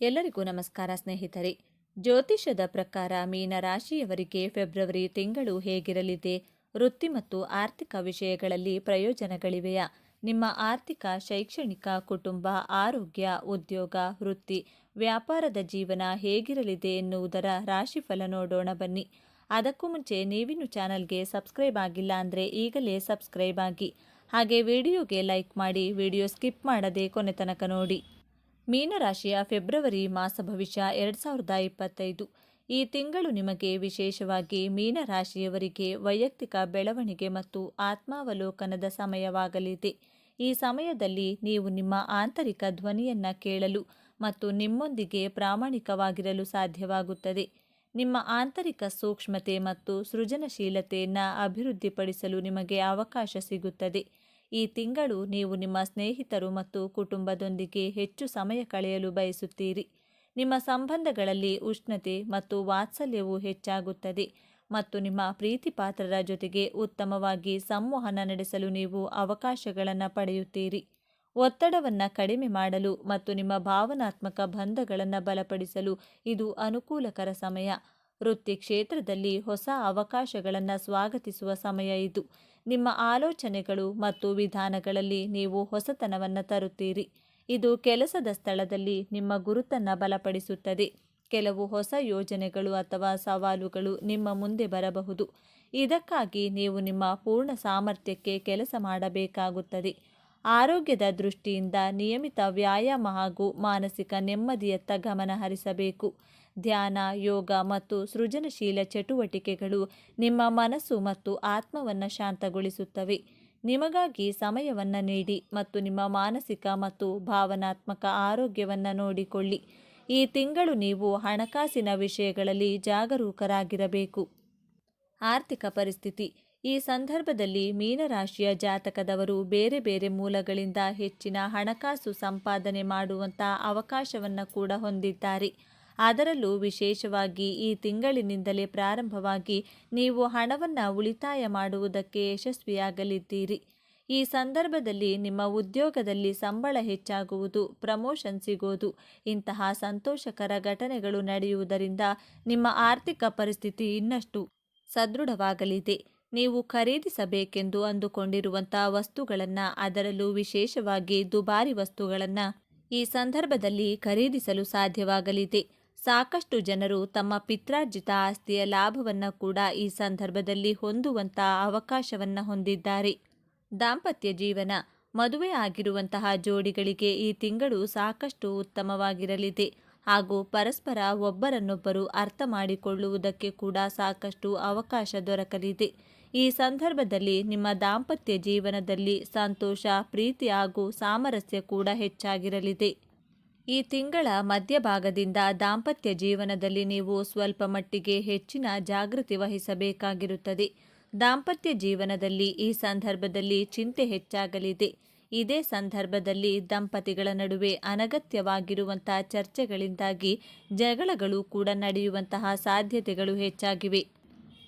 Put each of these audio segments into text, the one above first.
ಎಲ್ಲರಿಗೂ ನಮಸ್ಕಾರ ಸ್ನೇಹಿತರೆ. ಜ್ಯೋತಿಷದ ಪ್ರಕಾರ ಮೀನ ರಾಶಿಯವರಿಗೆ ಫೆಬ್ರವರಿ ತಿಂಗಳು ಹೇಗಿರಲಿದೆ? ವೃತ್ತಿ ಮತ್ತು ಆರ್ಥಿಕ ವಿಷಯಗಳಲ್ಲಿ ಪ್ರಯೋಜನಗಳಿವೆಯಾ? ನಿಮ್ಮ ಆರ್ಥಿಕ, ಶೈಕ್ಷಣಿಕ, ಕುಟುಂಬ, ಆರೋಗ್ಯ, ಉದ್ಯೋಗ, ವೃತ್ತಿ, ವ್ಯಾಪಾರದ ಜೀವನ ಹೇಗಿರಲಿದೆ ಎನ್ನುವುದರ ರಾಶಿಫಲ ನೋಡೋಣ ಬನ್ನಿ. ಅದಕ್ಕೂ ಮುಂಚೆ ನೀವಿನ್ನು ಚಾನಲ್ಗೆ ಸಬ್ಸ್ಕ್ರೈಬ್ ಆಗಿಲ್ಲ ಅಂದರೆ ಈಗಲೇ ಸಬ್ಸ್ಕ್ರೈಬ್ ಆಗಿ. ಹಾಗೆ ವಿಡಿಯೋಗೆ ಲೈಕ್ ಮಾಡಿ ವಿಡಿಯೋ ಸ್ಕಿಪ್ ಮಾಡದೆ ಕೊನೆ ತನಕ ನೋಡಿ. ಮೀನರಾಶಿಯ ಫೆಬ್ರವರಿ ಮಾಸ ಭವಿಷ್ಯ ಎರಡು ಸಾವಿರದ ಇಪ್ಪತ್ತೈದು. ಈ ತಿಂಗಳು ನಿಮಗೆ ವಿಶೇಷವಾಗಿ ಮೀನರಾಶಿಯವರಿಗೆ ವೈಯಕ್ತಿಕ ಬೆಳವಣಿಗೆ ಮತ್ತು ಆತ್ಮಾವಲೋಕನದ ಸಮಯವಾಗಲಿದೆ. ಈ ಸಮಯದಲ್ಲಿ ನೀವು ನಿಮ್ಮ ಆಂತರಿಕ ಧ್ವನಿಯನ್ನು ಕೇಳಲು ಮತ್ತು ನಿಮ್ಮೊಂದಿಗೆ ಪ್ರಾಮಾಣಿಕವಾಗಿರಲು ಸಾಧ್ಯವಾಗುತ್ತದೆ. ನಿಮ್ಮ ಆಂತರಿಕ ಸೂಕ್ಷ್ಮತೆ ಮತ್ತು ಸೃಜನಶೀಲತೆಯನ್ನು ಅಭಿವೃದ್ಧಿಪಡಿಸಲು ನಿಮಗೆ ಅವಕಾಶ ಸಿಗುತ್ತದೆ. ಈ ತಿಂಗಳು ನೀವು ನಿಮ್ಮ ಸ್ನೇಹಿತರು ಮತ್ತು ಕುಟುಂಬದೊಂದಿಗೆ ಹೆಚ್ಚು ಸಮಯ ಕಳೆಯಲು ಬಯಸುತ್ತೀರಿ. ನಿಮ್ಮ ಸಂಬಂಧಗಳಲ್ಲಿ ಉಷ್ಣತೆ ಮತ್ತು ವಾತ್ಸಲ್ಯವು ಹೆಚ್ಚಾಗುತ್ತದೆ ಮತ್ತು ನಿಮ್ಮ ಪ್ರೀತಿಪಾತ್ರರ ಜೊತೆಗೆ ಉತ್ತಮವಾಗಿ ಸಂವಹನ ನಡೆಸಲು ನೀವು ಅವಕಾಶಗಳನ್ನು ಪಡೆಯುತ್ತೀರಿ. ಒತ್ತಡವನ್ನು ಕಡಿಮೆ ಮಾಡಲು ಮತ್ತು ನಿಮ್ಮ ಭಾವನಾತ್ಮಕ ಬಂಧಗಳನ್ನು ಬಲಪಡಿಸಲು ಇದು ಅನುಕೂಲಕರ ಸಮಯ. ವೃತ್ತಿ ಕ್ಷೇತ್ರದಲ್ಲಿ ಹೊಸ ಅವಕಾಶಗಳನ್ನು ಸ್ವಾಗತಿಸುವ ಸಮಯ ಇದು. ನಿಮ್ಮ ಆಲೋಚನೆಗಳು ಮತ್ತು ವಿಧಾನಗಳಲ್ಲಿ ನೀವು ಹೊಸತನವನ್ನು ತರುತ್ತೀರಿ. ಇದು ಕೆಲಸದ ಸ್ಥಳದಲ್ಲಿ ನಿಮ್ಮ ಗುರುತನ್ನು ಬಲಪಡಿಸುತ್ತದೆ. ಕೆಲವು ಹೊಸ ಯೋಜನೆಗಳು ಅಥವಾ ಸವಾಲುಗಳು ನಿಮ್ಮ ಮುಂದೆ ಬರಬಹುದು. ಇದಕ್ಕಾಗಿ ನೀವು ನಿಮ್ಮ ಪೂರ್ಣ ಸಾಮರ್ಥ್ಯಕ್ಕೆ ಕೆಲಸ ಮಾಡಬೇಕಾಗುತ್ತದೆ. ಆರೋಗ್ಯದ ದೃಷ್ಟಿಯಿಂದ ನಿಯಮಿತ ವ್ಯಾಯಾಮ ಹಾಗೂ ಮಾನಸಿಕ ನೆಮ್ಮದಿಯತ್ತ ಗಮನ ಹರಿಸಬೇಕು ಧ್ಯಾನ, ಯೋಗ ಮತ್ತು ಸೃಜನಶೀಲ ಚಟುವಟಿಕೆಗಳು ನಿಮ್ಮ ಮನಸ್ಸು ಮತ್ತು ಆತ್ಮವನ್ನು ಶಾಂತಗೊಳಿಸುತ್ತವೆ. ನಿಮಗಾಗಿ ಸಮಯವನ್ನು ನೀಡಿ ಮತ್ತು ನಿಮ್ಮ ಮಾನಸಿಕ ಮತ್ತು ಭಾವನಾತ್ಮಕ ಆರೋಗ್ಯವನ್ನು ನೋಡಿಕೊಳ್ಳಿ. ಈ ತಿಂಗಳು ನೀವು ಹಣಕಾಸಿನ ವಿಷಯಗಳಲ್ಲಿ ಜಾಗರೂಕರಾಗಿರಬೇಕು. ಆರ್ಥಿಕ ಪರಿಸ್ಥಿತಿ. ಈ ಸಂದರ್ಭದಲ್ಲಿ ಮೀನರಾಶಿಯ ಜಾತಕದವರು ಬೇರೆ ಬೇರೆ ಮೂಲಗಳಿಂದ ಹೆಚ್ಚಿನ ಹಣಕಾಸು ಸಂಪಾದನೆ ಮಾಡುವಂಥ ಅವಕಾಶವನ್ನು ಕೂಡ ಹೊಂದಿದ್ದಾರೆ. ಅದರಲ್ಲೂ ವಿಶೇಷವಾಗಿ ಈ ತಿಂಗಳಿನಿಂದಲೇ ಪ್ರಾರಂಭವಾಗಿ ನೀವು ಹಣವನ್ನು ಉಳಿತಾಯ ಮಾಡುವುದಕ್ಕೆ ಯಶಸ್ವಿಯಾಗಲಿದ್ದೀರಿ. ಈ ಸಂದರ್ಭದಲ್ಲಿ ನಿಮ್ಮ ಉದ್ಯೋಗದಲ್ಲಿ ಸಂಬಳ ಹೆಚ್ಚಾಗುವುದು, ಪ್ರಮೋಷನ್ ಸಿಗೋದು, ಇಂತಹ ಸಂತೋಷಕರ ಘಟನೆಗಳು ನಡೆಯುವುದರಿಂದ ನಿಮ್ಮ ಆರ್ಥಿಕ ಪರಿಸ್ಥಿತಿ ಇನ್ನಷ್ಟು ಸದೃಢವಾಗಲಿದೆ. ನೀವು ಖರೀದಿಸಬೇಕೆಂದು ಅಂದುಕೊಂಡಿರುವಂಥ ವಸ್ತುಗಳನ್ನು, ಅದರಲ್ಲೂ ವಿಶೇಷವಾಗಿ ದುಬಾರಿ ವಸ್ತುಗಳನ್ನು ಈ ಸಂದರ್ಭದಲ್ಲಿ ಖರೀದಿಸಲು ಸಾಧ್ಯವಾಗಲಿದೆ. ಸಾಕಷ್ಟು ಜನರು ತಮ್ಮ ಪಿತ್ರಾರ್ಜಿತ ಆಸ್ತಿಯ ಲಾಭವನ್ನು ಕೂಡ ಈ ಸಂದರ್ಭದಲ್ಲಿ ಹೊಂದುವಂಥ ಅವಕಾಶವನ್ನು ಹೊಂದಿದ್ದಾರೆ. ದಾಂಪತ್ಯ ಜೀವನ, ಮದುವೆ ಆಗಿರುವಂತಹ ಜೋಡಿಗಳಿಗೆ ಈ ತಿಂಗಳು ಸಾಕಷ್ಟು ಉತ್ತಮವಾಗಿರಲಿದೆ ಹಾಗೂ ಪರಸ್ಪರ ಒಬ್ಬರನ್ನೊಬ್ಬರು ಅರ್ಥ ಮಾಡಿಕೊಳ್ಳುವುದಕ್ಕೆ ಕೂಡ ಸಾಕಷ್ಟು ಅವಕಾಶ ದೊರಕಲಿದೆ. ಈ ಸಂದರ್ಭದಲ್ಲಿ ನಿಮ್ಮ ದಾಂಪತ್ಯ ಜೀವನದಲ್ಲಿ ಸಂತೋಷ, ಪ್ರೀತಿ ಹಾಗೂ ಸಾಮರಸ್ಯ ಕೂಡ ಹೆಚ್ಚಾಗಿರಲಿದೆ. ಈ ತಿಂಗಳ ಮಧ್ಯಭಾಗದಿಂದ ದಾಂಪತ್ಯ ಜೀವನದಲ್ಲಿ ನೀವು ಸ್ವಲ್ಪ ಮಟ್ಟಿಗೆ ಹೆಚ್ಚಿನ ಜಾಗೃತಿ ವಹಿಸಬೇಕಾಗಿರುತ್ತದೆ. ದಾಂಪತ್ಯ ಜೀವನದಲ್ಲಿ ಈ ಸಂದರ್ಭದಲ್ಲಿ ಚಿಂತೆ ಹೆಚ್ಚಾಗಲಿದೆ. ಇದೇ ಸಂದರ್ಭದಲ್ಲಿ ದಂಪತಿಗಳ ನಡುವೆ ಅನಗತ್ಯವಾಗಿರುವಂತಹ ಚರ್ಚೆಗಳಿಂದಾಗಿ ಜಗಳಗಳು ಕೂಡ ನಡೆಯುವಂತಹ ಸಾಧ್ಯತೆಗಳು ಹೆಚ್ಚಾಗಿವೆ.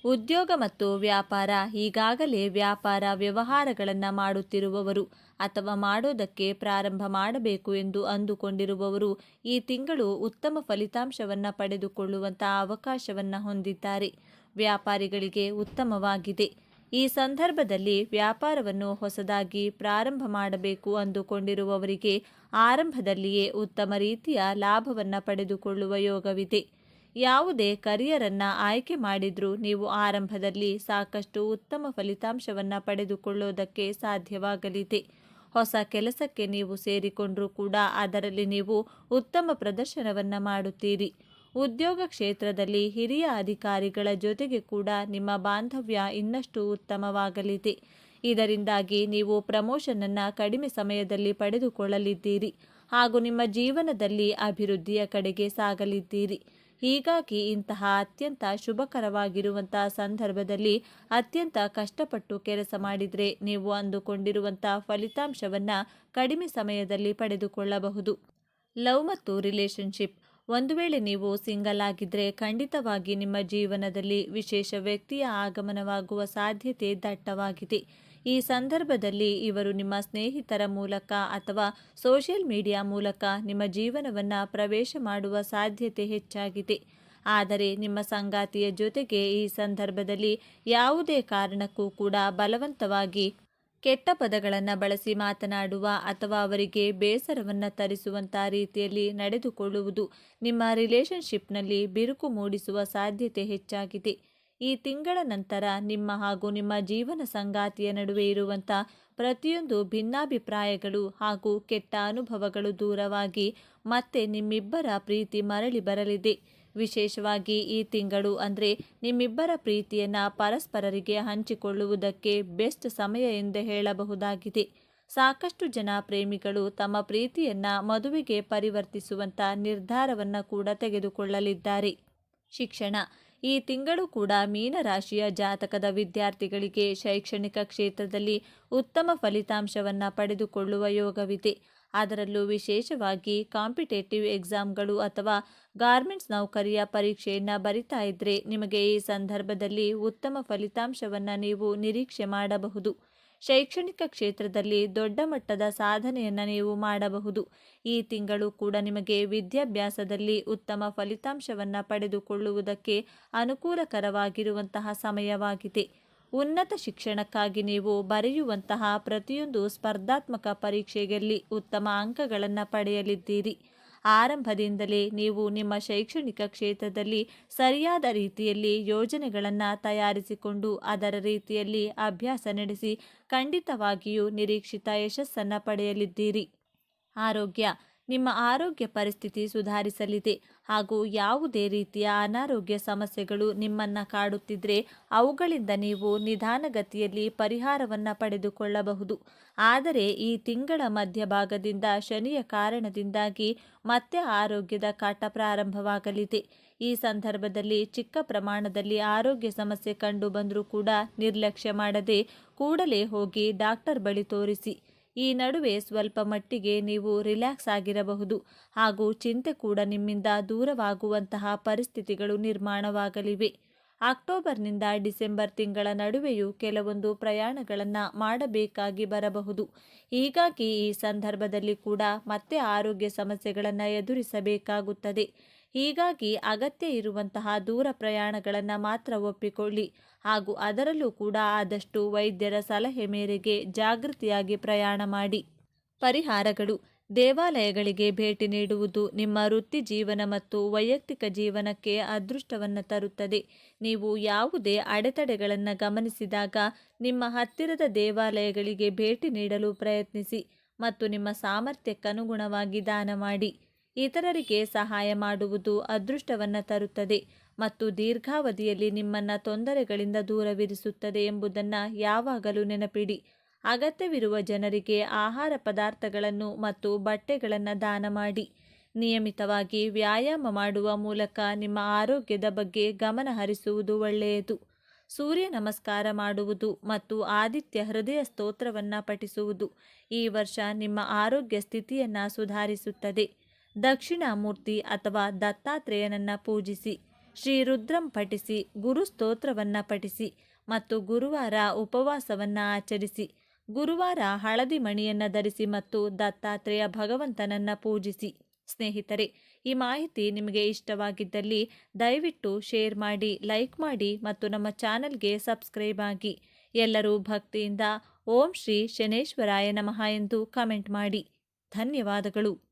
ಉದ್ಯೋಗ ಮತ್ತು ವ್ಯಾಪಾರ ಈಗಾಗಲೇ ವ್ಯಾಪಾರ ವ್ಯವಹಾರಗಳನ್ನು ಮಾಡುತ್ತಿರುವವರು ಅಥವಾ ಮಾಡೋದಕ್ಕೆ ಪ್ರಾರಂಭ ಮಾಡಬೇಕು ಎಂದು ಅಂದುಕೊಂಡಿರುವವರು ಈ ತಿಂಗಳು ಉತ್ತಮ ಫಲಿತಾಂಶವನ್ನು ಪಡೆದುಕೊಳ್ಳುವಂಥ ಅವಕಾಶವನ್ನು ಹೊಂದಿದ್ದಾರೆ. ವ್ಯಾಪಾರಿಗಳಿಗೆ ಉತ್ತಮವಾಗಿದೆ. ಈ ಸಂದರ್ಭದಲ್ಲಿ ವ್ಯಾಪಾರವನ್ನು ಹೊಸದಾಗಿ ಪ್ರಾರಂಭ ಮಾಡಬೇಕು ಅಂದುಕೊಂಡಿರುವವರಿಗೆ ಆರಂಭದಲ್ಲಿಯೇ ಉತ್ತಮ ರೀತಿಯ ಲಾಭವನ್ನು ಪಡೆದುಕೊಳ್ಳುವ ಯೋಗವಿದೆ. ಯಾವುದೇ ಕರಿಯರನ್ನು ಆಯ್ಕೆ ಮಾಡಿದರೂ ನೀವು ಆರಂಭದಲ್ಲಿ ಸಾಕಷ್ಟು ಉತ್ತಮ ಫಲಿತಾಂಶವನ್ನು ಪಡೆದುಕೊಳ್ಳೋದಕ್ಕೆ ಸಾಧ್ಯವಾಗಲಿದೆ. ಹೊಸ ಕೆಲಸಕ್ಕೆ ನೀವು ಸೇರಿಕೊಂಡರೂ ಕೂಡ ಅದರಲ್ಲಿ ನೀವು ಉತ್ತಮ ಪ್ರದರ್ಶನವನ್ನು ಮಾಡುತ್ತೀರಿ. ಉದ್ಯೋಗ ಕ್ಷೇತ್ರದಲ್ಲಿ ಹಿರಿಯ ಅಧಿಕಾರಿಗಳ ಜೊತೆಗೆ ಕೂಡ ನಿಮ್ಮ ಬಾಂಧವ್ಯ ಇನ್ನಷ್ಟು ಉತ್ತಮವಾಗಲಿದೆ. ಇದರಿಂದಾಗಿ ನೀವು ಪ್ರಮೋಷನನ್ನು ಕಡಿಮೆ ಸಮಯದಲ್ಲಿ ಪಡೆದುಕೊಳ್ಳಲಿದ್ದೀರಿ ಹಾಗೂ ನಿಮ್ಮ ಜೀವನದಲ್ಲಿ ಅಭಿವೃದ್ಧಿಯ ಕಡೆಗೆ ಸಾಗಲಿದ್ದೀರಿ. ಹೀಗಾಗಿ ಇಂತಹ ಅತ್ಯಂತ ಶುಭಕರವಾಗಿರುವಂತಹ ಸಂದರ್ಭದಲ್ಲಿ ಅತ್ಯಂತ ಕಷ್ಟಪಟ್ಟು ಕೆಲಸ ಮಾಡಿದರೆ ನೀವು ಅಂದುಕೊಂಡಿರುವಂಥ ಫಲಿತಾಂಶವನ್ನು ಕಡಿಮೆ ಸಮಯದಲ್ಲಿ ಪಡೆದುಕೊಳ್ಳಬಹುದು. ಲವ್ ಮತ್ತು ರಿಲೇಶನ್ಶಿಪ್. ಒಂದು ವೇಳೆ ನೀವು ಸಿಂಗಲ್ ಆಗಿದ್ದರೆ ಖಂಡಿತವಾಗಿ ನಿಮ್ಮ ಜೀವನದಲ್ಲಿ ವಿಶೇಷ ವ್ಯಕ್ತಿಯ ಆಗಮನವಾಗುವ ಸಾಧ್ಯತೆ ದಟ್ಟವಾಗಿದೆ. ಈ ಸಂದರ್ಭದಲ್ಲಿ ಇವರು ನಿಮ್ಮ ಸ್ನೇಹಿತರ ಮೂಲಕ ಅಥವಾ ಸೋಷಿಯಲ್ ಮೀಡಿಯಾ ಮೂಲಕ ನಿಮ್ಮ ಜೀವನವನ್ನು ಪ್ರವೇಶ ಮಾಡುವ ಸಾಧ್ಯತೆ ಹೆಚ್ಚಾಗಿದೆ. ಆದರೆ ನಿಮ್ಮ ಸಂಗಾತಿಯ ಜೊತೆಗೆ ಈ ಸಂದರ್ಭದಲ್ಲಿ ಯಾವುದೇ ಕಾರಣಕ್ಕೂ ಕೂಡ ಬಲವಂತವಾಗಿ ಕೆಟ್ಟ ಪದಗಳನ್ನು ಬಳಸಿ ಮಾತನಾಡುವ ಅಥವಾ ಅವರಿಗೆ ಬೇಸರವನ್ನು ತರಿಸುವಂಥ ರೀತಿಯಲ್ಲಿ ನಡೆದುಕೊಳ್ಳುವುದು ನಿಮ್ಮ ರಿಲೇಷನ್ಶಿಪ್ನಲ್ಲಿ ಬಿರುಕು ಮೂಡಿಸುವ ಸಾಧ್ಯತೆ ಹೆಚ್ಚಾಗಿದೆ. ಈ ತಿಂಗಳ ನಂತರ ನಿಮ್ಮ ಹಾಗೂ ನಿಮ್ಮ ಜೀವನ ಸಂಗಾತಿಯ ನಡುವೆ ಇರುವಂಥ ಪ್ರತಿಯೊಂದು ಭಿನ್ನಾಭಿಪ್ರಾಯಗಳು ಹಾಗೂ ಕೆಟ್ಟ ಅನುಭವಗಳು ದೂರವಾಗಿ ಮತ್ತೆ ನಿಮ್ಮಿಬ್ಬರ ಪ್ರೀತಿ ಮರಳಿ ಬರಲಿದೆ. ವಿಶೇಷವಾಗಿ ಈ ತಿಂಗಳು ಅಂದರೆ ನಿಮ್ಮಿಬ್ಬರ ಪ್ರೀತಿಯನ್ನು ಪರಸ್ಪರರಿಗೆ ಹಂಚಿಕೊಳ್ಳುವುದಕ್ಕೆ ಬೆಸ್ಟ್ ಸಮಯ ಎಂದು ಹೇಳಬಹುದಾಗಿದೆ. ಸಾಕಷ್ಟು ಜನ ಪ್ರೇಮಿಗಳು ತಮ್ಮ ಪ್ರೀತಿಯನ್ನು ಮದುವೆಗೆ ಪರಿವರ್ತಿಸುವಂಥ ನಿರ್ಧಾರವನ್ನು ಕೂಡ ತೆಗೆದುಕೊಳ್ಳಲಿದ್ದಾರೆ. ಶಿಕ್ಷಣ. ಈ ತಿಂಗಳು ಕೂಡ ಮೀನರಾಶಿಯ ಜಾತಕದ ವಿದ್ಯಾರ್ಥಿಗಳಿಗೆ ಶೈಕ್ಷಣಿಕ ಕ್ಷೇತ್ರದಲ್ಲಿ ಉತ್ತಮ ಫಲಿತಾಂಶವನ್ನು ಪಡೆದುಕೊಳ್ಳುವ ಯೋಗವಿದೆ. ಅದರಲ್ಲೂ ವಿಶೇಷವಾಗಿ ಕಾಂಪಿಟೇಟಿವ್ ಎಕ್ಸಾಮ್ಗಳು ಅಥವಾ ಗಾರ್ಮೆಂಟ್ಸ್ ನೌಕರಿಯ ಪರೀಕ್ಷೆಯನ್ನು ಬರಿತಾ ಇದ್ದರೆ ನಿಮಗೆ ಈ ಸಂದರ್ಭದಲ್ಲಿ ಉತ್ತಮ ಫಲಿತಾಂಶವನ್ನು ನೀವು ನಿರೀಕ್ಷೆ ಮಾಡಬಹುದು. ಶೈಕ್ಷಣಿಕ ಕ್ಷೇತ್ರದಲ್ಲಿ ದೊಡ್ಡ ಮಟ್ಟದ ಸಾಧನೆಯನ್ನು ನೀವು ಮಾಡಬಹುದು. ಈ ತಿಂಗಳು ಕೂಡ ನಿಮಗೆ ವಿದ್ಯಾಭ್ಯಾಸದಲ್ಲಿ ಉತ್ತಮ ಫಲಿತಾಂಶವನ್ನು ಪಡೆದುಕೊಳ್ಳುವುದಕ್ಕೆ ಅನುಕೂಲಕರವಾಗಿರುವಂತಹ ಸಮಯವಾಗಿದೆ. ಉನ್ನತ ಶಿಕ್ಷಣಕ್ಕಾಗಿ ನೀವು ಬರೆಯುವಂತಹ ಪ್ರತಿಯೊಂದು ಸ್ಪರ್ಧಾತ್ಮಕ ಪರೀಕ್ಷೆಯಲ್ಲಿ ಉತ್ತಮ ಅಂಕಗಳನ್ನು ಪಡೆಯಲಿದ್ದೀರಿ. ಆರಂಭದಿಂದಲೇ ನೀವು ನಿಮ್ಮ ಶೈಕ್ಷಣಿಕ ಕ್ಷೇತ್ರದಲ್ಲಿ ಸರಿಯಾದ ರೀತಿಯಲ್ಲಿ ಯೋಜನೆಗಳನ್ನು ತಯಾರಿಸಿಕೊಂಡು ಅದರ ರೀತಿಯಲ್ಲಿ ಅಭ್ಯಾಸ ನಡೆಸಿ ಖಂಡಿತವಾಗಿಯೂ ನಿರೀಕ್ಷಿತ ಯಶಸ್ಸನ್ನು ಪಡೆಯಲಿದ್ದೀರಿ. ಆರೋಗ್ಯ. ನಿಮ್ಮ ಆರೋಗ್ಯ ಪರಿಸ್ಥಿತಿ ಸುಧಾರಿಸಲಿದೆ ಹಾಗೂ ಯಾವುದೇ ರೀತಿಯ ಅನಾರೋಗ್ಯ ಸಮಸ್ಯೆಗಳು ನಿಮ್ಮನ್ನು ಕಾಡುತ್ತಿದ್ದರೆ ಅವುಗಳಿಂದ ನೀವು ನಿಧಾನಗತಿಯಲ್ಲಿ ಪರಿಹಾರವನ್ನು ಪಡೆದುಕೊಳ್ಳಬಹುದು. ಆದರೆ ಈ ತಿಂಗಳ ಮಧ್ಯಭಾಗದಿಂದ ಶನಿಯ ಕಾರಣದಿಂದಾಗಿ ಮತ್ತೆ ಆರೋಗ್ಯದ ಕಾಟ ಪ್ರಾರಂಭವಾಗಲಿದೆ. ಈ ಸಂದರ್ಭದಲ್ಲಿ ಚಿಕ್ಕ ಪ್ರಮಾಣದಲ್ಲಿ ಆರೋಗ್ಯ ಸಮಸ್ಯೆ ಕಂಡು ಬಂದರೂ ಕೂಡ ನಿರ್ಲಕ್ಷ್ಯ ಮಾಡದೆ ಕೂಡಲೇ ಹೋಗಿ ಡಾಕ್ಟರ್ ಬಳಿ ತೋರಿಸಿ. ಈ ನಡುವೆ ಸ್ವಲ್ಪ ಮಟ್ಟಿಗೆ ನೀವು ರಿಲ್ಯಾಕ್ಸ್ ಆಗಿರಬಹುದು ಹಾಗೂ ಚಿಂತೆ ಕೂಡ ನಿಮ್ಮಿಂದ ದೂರವಾಗುವಂತಹ ಪರಿಸ್ಥಿತಿಗಳು ನಿರ್ಮಾಣವಾಗಲಿವೆ. ಅಕ್ಟೋಬರ್ನಿಂದ ಡಿಸೆಂಬರ್ ತಿಂಗಳ ನಡುವೆಯೂ ಕೆಲವೊಂದು ಪ್ರಯಾಣಗಳನ್ನು ಮಾಡಬೇಕಾಗಿ ಬರಬಹುದು. ಹೀಗಾಗಿ ಈ ಸಂದರ್ಭದಲ್ಲಿ ಕೂಡ ಮತ್ತೆ ಆರೋಗ್ಯ ಸಮಸ್ಯೆಗಳನ್ನು ಎದುರಿಸಬೇಕಾಗುತ್ತದೆ. ಹೀಗಾಗಿ ಅಗತ್ಯ ಇರುವಂತಹ ದೂರ ಪ್ರಯಾಣಗಳನ್ನು ಮಾತ್ರ ಒಪ್ಪಿಕೊಳ್ಳಿ. ಹಾಗೂ ಅದರಲ್ಲೂ ಕೂಡ ಆದಷ್ಟು ವೈದ್ಯರ ಸಲಹೆ ಮೇರೆಗೆ ಜಾಗೃತಿಯಾಗಿ ಪ್ರಯಾಣ ಮಾಡಿ. ಪರಿಹಾರಗಳು. ದೇವಾಲಯಗಳಿಗೆ ಭೇಟಿ ನೀಡುವುದು ನಿಮ್ಮ ವೃತ್ತಿ ಜೀವನ ಮತ್ತು ವೈಯಕ್ತಿಕ ಜೀವನಕ್ಕೆ ಅದೃಷ್ಟವನ್ನು ತರುತ್ತದೆ. ನೀವು ಯಾವುದೇ ಅಡೆತಡೆಗಳನ್ನು ಗಮನಿಸಿದಾಗ ನಿಮ್ಮ ಹತ್ತಿರದ ದೇವಾಲಯಗಳಿಗೆ ಭೇಟಿ ನೀಡಲು ಪ್ರಯತ್ನಿಸಿ ಮತ್ತು ನಿಮ್ಮ ಸಾಮರ್ಥ್ಯಕ್ಕನುಗುಣವಾಗಿ ದಾನ ಮಾಡಿ. ಇತರರಿಗೆ ಸಹಾಯ ಮಾಡುವುದು ಅದೃಷ್ಟವನ್ನು ತರುತ್ತದೆ ಮತ್ತು ದೀರ್ಘಾವಧಿಯಲ್ಲಿ ನಿಮ್ಮನ್ನು ತೊಂದರೆಗಳಿಂದ ದೂರವಿರಿಸುತ್ತದೆ ಎಂಬುದನ್ನು ಯಾವಾಗಲೂ ನೆನಪಿಡಿ. ಅಗತ್ಯವಿರುವ ಜನರಿಗೆ ಆಹಾರ ಪದಾರ್ಥಗಳನ್ನು ಮತ್ತು ಬಟ್ಟೆಗಳನ್ನು ದಾನ ಮಾಡಿ. ನಿಯಮಿತವಾಗಿ ವ್ಯಾಯಾಮ ಮಾಡುವ ಮೂಲಕ ನಿಮ್ಮ ಆರೋಗ್ಯದ ಬಗ್ಗೆ ಗಮನ ಹರಿಸುವುದು ಒಳ್ಳೆಯದು. ಸೂರ್ಯ ನಮಸ್ಕಾರ ಮಾಡುವುದು ಮತ್ತು ಆದಿತ್ಯ ಹೃದಯ ಸ್ತೋತ್ರವನ್ನು ಪಠಿಸುವುದು ಈ ವರ್ಷ ನಿಮ್ಮ ಆರೋಗ್ಯ ಸ್ಥಿತಿಯನ್ನು ಸುಧಾರಿಸುತ್ತದೆ. ದಕ್ಷಿಣಾಮೂರ್ತಿ ಅಥವಾ ದತ್ತಾತ್ರೇಯನನ್ನು ಪೂಜಿಸಿ, ಶ್ರೀ ರುದ್ರಂ ಪಠಿಸಿ, ಗುರು ಸ್ತೋತ್ರವನ್ನು ಪಠಿಸಿ ಮತ್ತು ಗುರುವಾರ ಉಪವಾಸವನ್ನು ಆಚರಿಸಿ, ಗುರುವಾರ ಹಳದಿ ಮಣಿಯನ್ನು ಧರಿಸಿ ಮತ್ತು ದತ್ತಾತ್ರೇಯ ಭಗವಂತನನ್ನು ಪೂಜಿಸಿ. ಸ್ನೇಹಿತರೆ, ಈ ಮಾಹಿತಿ ನಿಮಗೆ ಇಷ್ಟವಾಗಿದ್ದಲ್ಲಿ ದಯವಿಟ್ಟು ಶೇರ್ ಮಾಡಿ, ಲೈಕ್ ಮಾಡಿ ಮತ್ತು ನಮ್ಮ ಚಾನಲ್ಗೆ ಸಬ್ಸ್ಕ್ರೈಬ್ ಆಗಿ. ಎಲ್ಲರೂ ಭಕ್ತಿಯಿಂದ ಓಂ ಶ್ರೀ ಶನೇಶ್ವರಾಯ ನಮಃ ಎಂದು ಕಮೆಂಟ್ ಮಾಡಿ. ಧನ್ಯವಾದಗಳು.